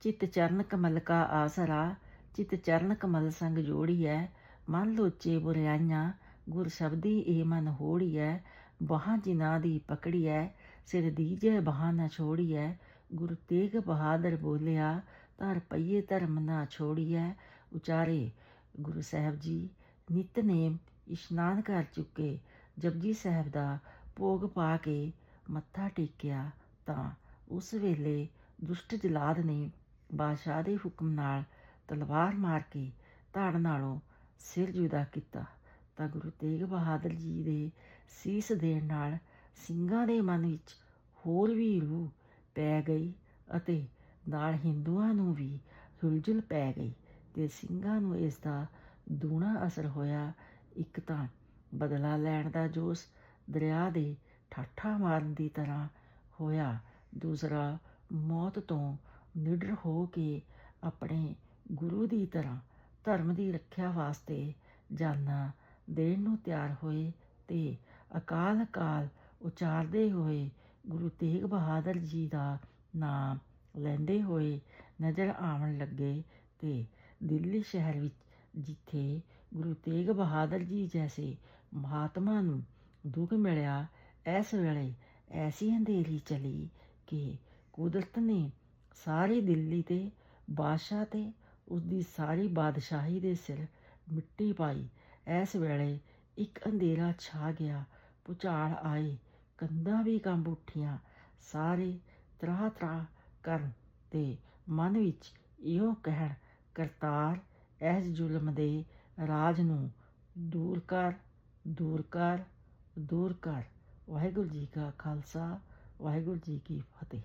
ਚਿਤ ਚਰਨ ਕਮਲ ਕਾ ਆਸਰਾ, ਚਿਤ ਚਰਨ ਕਮਲ ਸੰਗ ਜੋੜੀਐ, ਮਨ ਲੋਚੇ ਬੁਰਿਆਈਆਂ, ਗੁਰ ਸ਼ਬਦੀ ਏ ਮਨ ਹੋੜੀਐ, ਬਾਹਾਂ ਜਿਨਾ ਦੀ ਪਕੜੀਐ, ਸਿਰ ਦੀਜੇ ਬਾਹਾਂ ਨਾ ਛੋੜੀਐ, ਗੁਰੂ ਤੇਗ ਬਹਾਦਰ ਬੋਲਿਆ, ਧਰ ਪਈਏ ਧਰਮ ਨਾ ਛੋੜੀਐ। ਉਚਾਰੇ, ਗੁਰੂ ਸਾਹਿਬ ਜੀ ਨਿਤਨੇਮ ਇਸ਼ਨਾਨ ਕਰ ਚੁੱਕੇ, ਜਪਜੀ ਸਾਹਿਬ ਦਾ ਭੋਗ ਪਾ ਕੇ ਮੱਥਾ ਟੇਕਿਆ ਤਾਂ ਉਸ ਵੇਲੇ ਦੁਸ਼ਟ ਜਲਾਦ ਨੇ ਬਾਦਸ਼ਾਹ ਦੇ ਹੁਕਮ ਨਾਲ ਤਲਵਾਰ ਮਾਰ ਕੇ ਧੜ ਨਾਲੋਂ ਸਿਰ ਜੁਦਾ ਕੀਤਾ। ਤਾਂ ਗੁਰੂ ਤੇਗ ਬਹਾਦਰ ਜੀ ਦੇ ਸੀਸ ਦੇਣ ਨਾਲ ਸਿੰਘਾਂ ਦੇ ਮਨ ਵਿੱਚ ਹੋਰ ਵੀ ਰੂਹ ਪੈ ਗਈ ਅਤੇ ਨਾਲ ਹਿੰਦੂਆਂ ਨੂੰ ਵੀ ਹੁਲਜੁਲ ਪੈ ਗਈ ਤੇ ਸਿੰਘਾਂ ਨੂੰ ਇਸ ਦਾ ਦੂਣਾ ਅਸਰ ਹੋਇਆ। ਇੱਕ ਤਾਂ ਬਦਲਾ ਲੈਣ ਦਾ ਜੋਸ਼ ਦਰਿਆ ਦੇ ਠਾਠਾ ਮਾਰਨ ਦੀ ਤਰ੍ਹਾਂ ਹੋਇਆ। ਦੂਸਰਾ ਮੌਤ ਤੋਂ ਨਿਡਰ ਹੋ ਕੇ ਆਪਣੇ ਗੁਰੂ ਦੀ ਤਰ੍ਹਾਂ ਧਰਮ ਦੀ ਰੱਖਿਆ ਵਾਸਤੇ ਜਾਨਾਂ ਦੇਣ ਨੂੰ ਤਿਆਰ ਹੋਏ ਤੇ ਅਕਾਲ ਕਾਲ ਉਚਾਰਦੇ ਹੋਏ ਗੁਰੂ ਤੇਗ ਬਹਾਦਰ ਜੀ ਦਾ ਨਾਮ ਲੈਂਦੇ ਹੋਏ ਨਜ਼ਰ ਆਉਣ ਲੱਗੇ ਤੇ ਦਿੱਲੀ ਸ਼ਹਿਰ ਵਿੱਚ ਜਿੱਥੇ ਗੁਰੂ ਤੇਗ ਬਹਾਦਰ ਜੀ ਜੈਸੇ ਮਹਾਤਮਾ ਨੂੰ ਦੁੱਖ ਮਿਲਿਆ, ਇਸ ਵੇਲੇ ਐਸੀ ਅੰਧੇਰੀ ਚਲੀ ਕਿ ਕੁਦਰਤ ਨੇ ਸਾਰੀ ਦਿੱਲੀ ਤੇ ਬਾਦਸ਼ਾਹ ਤੇ ਉਸ ਦੀ ਸਾਰੀ ਬਾਦਸ਼ਾਹੀ ਦੇ ਸਿਰ ਮਿੱਟੀ ਪਾਈ। ਇਸ ਵੇਲੇ ਇੱਕ ਅੰਧੇਰਾ ਛਾ ਗਿਆ। ਪੁਚਾਲ ਆਏ। ਕੰਧਾਂ ਵੀ ਕੰਬ ਉੱਠੀਆਂ। ਸਾਰੇ ਤਰਾ ਤਰਾ ਕਰਨ ਤੇ ਮਨ ਵਿੱਚ ਇਹੋ ਕਹਿਣ, ਕਰਤਾਰ, ਇਸ ਜ਼ੁਲਮ ਦੇ ਰਾਜ ਨੂੰ ਦੂਰ ਕਰ ਦੂਰ ਕਰ ਦੂਰ ਕਰ। ਵਾਹਿਗੁਰੂ ਜੀ ਕਾ ਖਾਲਸਾ, ਵਾਹਿਗੁਰੂ ਜੀ ਕੀ ਫਤਿਹ।